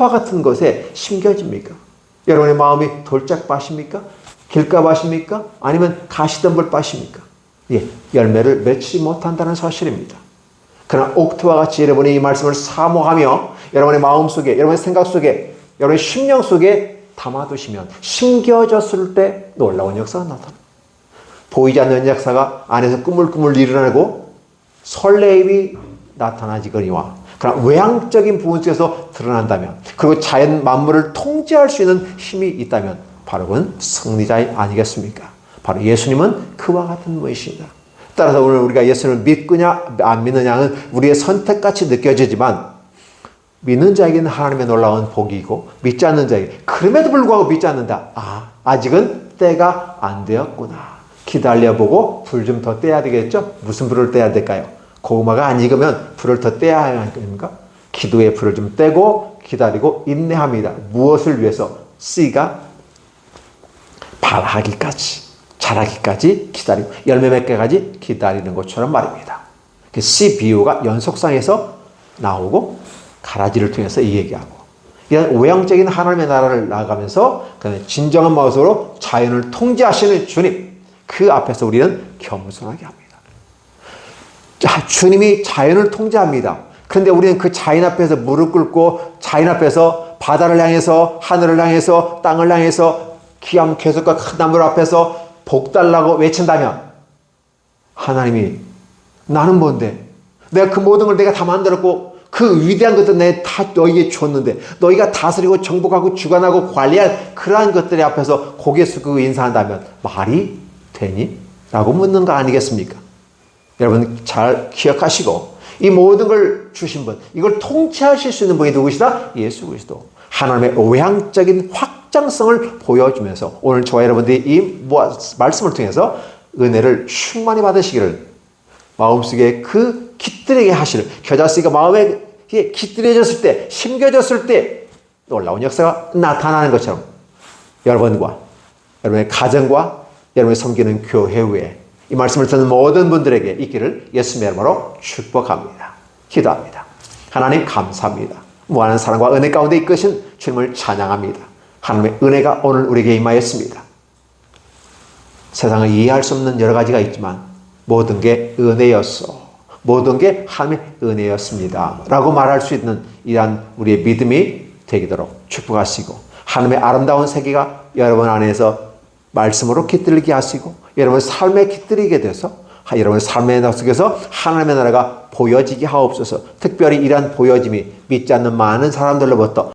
옥토와 같은 것에 심겨집니까? 여러분의 마음이 돌짝밭입니까? 길가밭입니까? 아니면 가시덤불밭입니까? 예, 열매를 맺지 못한다는 사실입니다. 그러나 옥토와 같이 여러분이 이 말씀을 사모하며 여러분의 마음 속에, 여러분의 생각 속에, 여러분의 심령 속에 담아두시면 심겨졌을 때 놀라운 역사가 나타납니다. 보이지 않는 역사가 안에서 꾸물꾸물 일어나고 설레임이 나타나지거니와 그러나 외향적인 부분 속에서 드러난다면 그리고 자연 만물을 통제할 수 있는 힘이 있다면 바로 그건 승리자 아니겠습니까? 바로 예수님은 그와 같은 분이십니다. 따라서 오늘 우리가 예수를 믿느냐 안 믿느냐는 우리의 선택같이 느껴지지만 믿는 자에게는 하나님의 놀라운 복이고 믿지 않는 자에게 그럼에도 불구하고 믿지 않는다. 아 아직은 때가 안 되었구나. 기다려보고 불 좀 더 떼야 되겠죠? 무슨 불을 떼야 될까요? 고구마가 안 익으면 불을 더 떼야 하는 겁니까? 기도의 불을 좀 떼고 기다리고 인내합니다. 무엇을 위해서? 씨가 발하기까지, 자라기까지 기다리고 열매 맺기까지 기다리는 것처럼 말입니다. 그씨 비유가 연속상에서 나오고 가라지를 통해서 이 얘기하고 이런 외형적인 하나님의 나라를 그다음에 진정한 마음으로 자연을 통제하시는 주님 그 앞에서 우리는 겸손하게 합니다. 자, 주님이 자연을 통제합니다. 그런데 우리는 그 자연 앞에서 무릎 꿇고 자연 앞에서 바다를 향해서 하늘을 향해서 땅을 향해서 귀한 계속과 큰 나무 앞에서 복 달라고 외친다면 하나님이 나는 뭔데? 내가 그 모든 걸 내가 다 만들었고 그 위대한 것들 내가 다 너희에게 줬는데 너희가 다스리고 정복하고 주관하고 관리할 그러한 것들의 앞에서 고개 숙이고 인사한다면 말이 되니? 라고 묻는 거 아니겠습니까? 여러분 잘 기억하시고 이 모든 걸 주신 분, 이걸 통치하실 수 있는 분이 누구시다? 예수 그리스도. 하나님의 외향적인 확장성을 보여주면서 오늘 저와 여러분들이 이 말씀을 통해서 은혜를 충만히 받으시기를 마음속에 그 깃들이게 하시는 겨자씨가 마음에 깃들여졌을 때 심겨졌을 때 놀라운 역사가 나타나는 것처럼 여러분과 여러분의 가정과 여러분이 섬기는 교회 위에 이 말씀을 듣는 모든 분들에게 있기를 예수님의 이름으로 축복합니다. 기도합니다. 하나님 감사합니다. 무한한 사랑과 은혜 가운데 이끄신 주님을 찬양합니다. 하나님의 은혜가 오늘 우리에게 임하였습니다. 세상을 이해할 수 없는 여러 가지가 있지만 모든 게 은혜였어. 모든 게 하나님의 은혜였습니다. 라고 말할 수 있는 이러한 우리의 믿음이 되도록 축복하시고 하나님의 아름다운 세계가 여러분 안에서 말씀으로 깃들게 하시고 여러분 삶에 깃들이게 돼서 여러분의 삶의 속에서 하나님의 나라가 보여지게 하옵소서. 특별히 이러한 보여짐이 믿지 않는 많은 사람들로부터